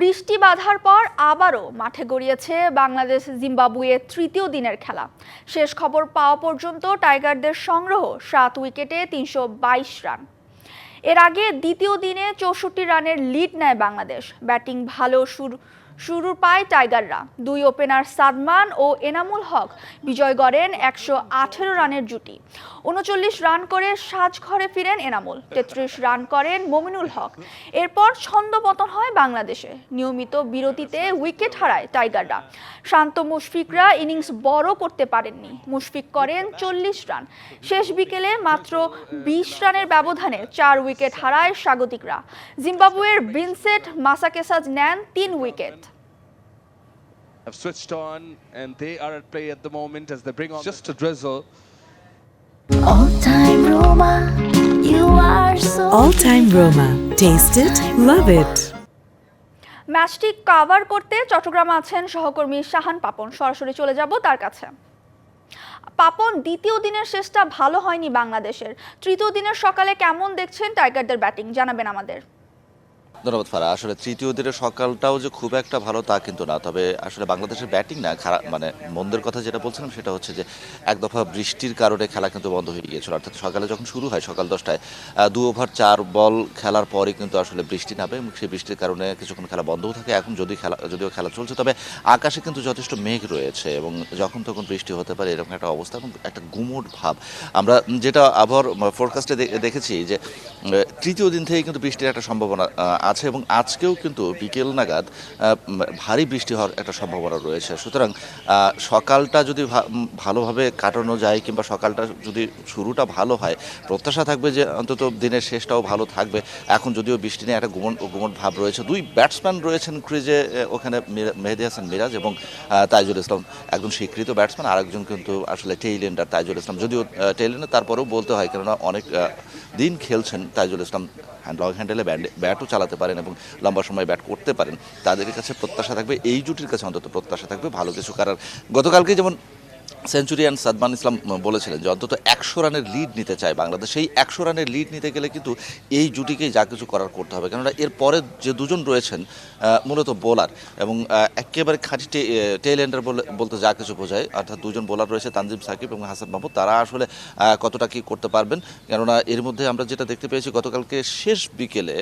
বৃষ্টি বাধার পর আবারও মাঠে গড়িয়েছে বাংলাদেশ জিম্বাবুয়ে তৃতীয় দিনের খেলা। শেষ খবর পাওয়া পর্যন্ত টাইগারদের সংগ্রহ সাত উইকেটে তিনশো বাইশ রান। এর আগে দ্বিতীয় দিনে চৌষট্টি রানের লিড নেয় বাংলাদেশ। ব্যাটিং ভালো শুরু শুরু পায় টাইগাররা। দুই ওপেনার সাদমান ও এনামুল হক বিজয় গড়েন একশো আঠেরো রানের জুটি। উনচল্লিশ রান করে সাজঘরে ফিরেন এনামুল। তেত্রিশ রান করেন মমিনুল হক। এরপর ছন্দপতন হয় বাংলাদেশে। নিয়মিত বিরতিতে উইকেট হারায় টাইগাররা। শান্ত মুশফিকরা ইনিংস বড় করতে পারেননি। মুশফিক করেন চল্লিশ রান। শেষ বিকেলে মাত্র বিশ রানের ব্যবধানে চার উইকেট হারায় স্বাগতিকরা। জিম্বাবুয়ের ভিনসেন্ট মাসাকেসাজ নেন তিন wicket. Have switched on and they are at play at the moment as they bring on just a drizzle. All time Roma, you are so All time Roma. Taste it, love it. ম্যাচটি cover করতে চট্টগ্রামে আছেন সহকর্মী শাহান পাপন সরাসরি চলে যাব তার কাছে পাপন দ্বিতীয় দিনের শেষটা ভালো হয়নি বাংলাদেশের তৃতীয় দিনের সকালে কেমন দেখছেন টাইগারদের ব্যাটিং জানাবেন আমাদের ধন্যবাদ ফারা আসলে তৃতীয় দিনের সকালটাও যে খুব একটা ভালো তা কিন্তু না। তবে আসলে বাংলাদেশের ব্যাটিং না খারাপ মানে মন্দের কথা যেটা বলছিলাম সেটা হচ্ছে যে এক দফা বৃষ্টির কারণে খেলা কিন্তু বন্ধ হয়ে গিয়েছিল। অর্থাৎ সকালে যখন শুরু হয় সকাল দশটায় দু ওভার চার বল খেলার পরে কিন্তু আসলে বৃষ্টি নামে সেই বৃষ্টির কারণে কিছুক্ষণ খেলা বন্ধও থাকে। এখন যদি খেলা যদিও খেলা চলছে তবে আকাশে কিন্তু যথেষ্ট মেঘ রয়েছে এবং যখন তখন বৃষ্টি হতে পারে এরকম একটা অবস্থা এবং একটা গুমোট ভাব। আমরা যেটা আবহাওয়ার ফোরকাস্টে দেখেছি যে তৃতীয় দিন থেকে কিন্তু বৃষ্টির একটা সম্ভাবনা আহ, আছে এবং আজকেও কিন্তু বিকেল নাগাদ ভারী বৃষ্টি হওয়ার একটা সম্ভাবনা রয়েছে। সুতরাং সকালটা যদি ভালোভাবে কাটানো যায় কিংবা সকালটা যদি শুরুটা ভালো হয়, প্রত্যাশা থাকবে যে অন্তত দিনের শেষটাও ভালো থাকবে। এখন যদিও বৃষ্টি নিয়ে একটা গুমন গুমন ভাব রয়েছে, দুই ব্যাটসম্যান রয়েছেন ক্রিজে ওখানে মেহেদি হাসান মিরাজ এবং তাইজুল ইসলাম। একজন স্বীকৃত ব্যাটসম্যান, আরেকজন কিন্তু আসলে টেইলেন্ডার তাইজুল ইসলাম। যদিও টেইলেন্ডার তারপরেও বলতে হয়, কেননা অনেক দিন খেলছেন তাইজুল ইসলাম হ্যান্ড, লং হ্যান্ডেলে ব্যাটও চালাতে পারেন এবং লম্বা সময় ব্যাট করতে পারেন। তাদের কাছে প্রত্যাশা থাকবে, এই জুটির কাছে অন্তত প্রত্যাশা থাকবে, ভালো কিছু করার। গতকালকে যেমন সেঞ্চুরিয়ান সাদমান ইসলাম বলেছিলেন যে অন্তত একশো রানের লিড নিতে চায় বাংলাদেশ। সেই একশো রানের লিড নিতে গেলে কিন্তু এই জুটিকেই যা কিছু করার করতে হবে। কেননা এর পরে যে দুজন রয়েছেন মূলত বোলার এবং একেবারে খাঁটি টেল এন্ডার বলতে যা কিছু বোঝায়, অর্থাৎ দুজন বোলার রয়েছে, তানজিম সাকিব এবং হাসান মাহমুদ। তারা আসলে কতটা কি করতে পারবেন? কেননা এর মধ্যে আমরা যেটা দেখতে পেয়েছি, গতকালকে শেষ বিকেলে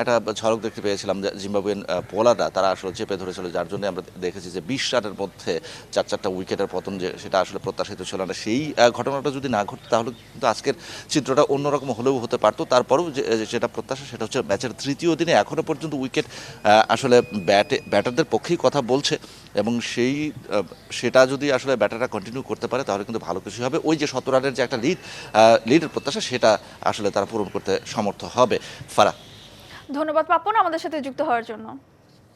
একটা ঝলক দেখতে পেয়েছিলাম যে জিম্বাবুয়েন বোলাররা, তারা আসলে চেপে ধরেছিল, যার জন্য আমরা দেখেছি যে বিশ রানের মধ্যে চার চারটা উইকেটের পতন যে সেটা আসলে প্রত্যাশিত ছিল না। সেই ঘটনাটা যদি না ঘটতো তাহলে কিন্তু আজকের চিত্রটা অন্যরকম হলেও হতে পারতো। তারপরেও যেটা প্রত্যাশা, সেটা হচ্ছে ম্যাচের তৃতীয় দিনে এখনও পর্যন্ত উইকেট আসলে ব্যাটে ব্যাটারদের পক্ষেই কথা বলছে এবং সেই সেটা যদি আসলে ব্যাটাররা কন্টিনিউ করতে পারে, তাহলে কিন্তু ভালো কিছু হবে। ওই যে শত রানের যে একটা লিড লিডের প্রত্যাশা, সেটা আসলে তারা পূরণ করতে সমর্থ হবে। ফারা ধন্যবাদ পাপন, আমাদের সাথে যুক্ত হওয়ার জন্য।